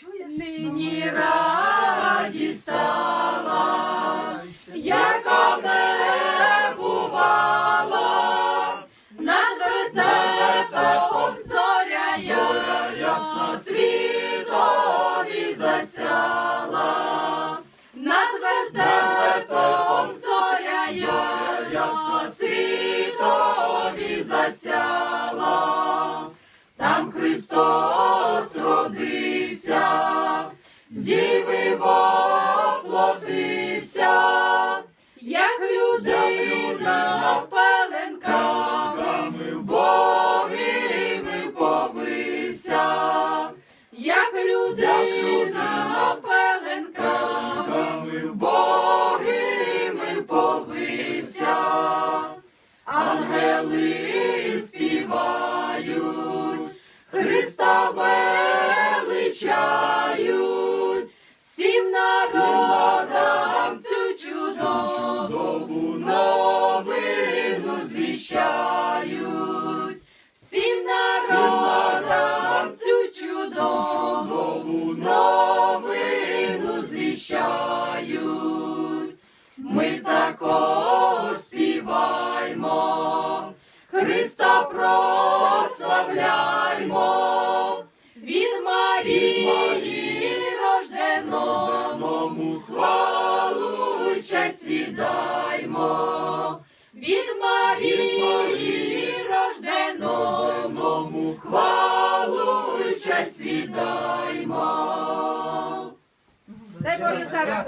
чуєш? Нині радість стала, яка не бувала, над вертепом зоря ясна світові засяла, над вертепом зоря ясна світові засяла, там Христос родився, з діви воплотився, як людина пеленками богими повився, як людина пеленками богими повився, ангели співають. Христа величають, новину звіщають, всім народам цю чудову новину звіщають. Ми також співаймо, Христа прославляймо, від Марії рожденому славу. й честь віддаймо, від Марії рожденому хвалу й честь віддаймо. Дай Боже.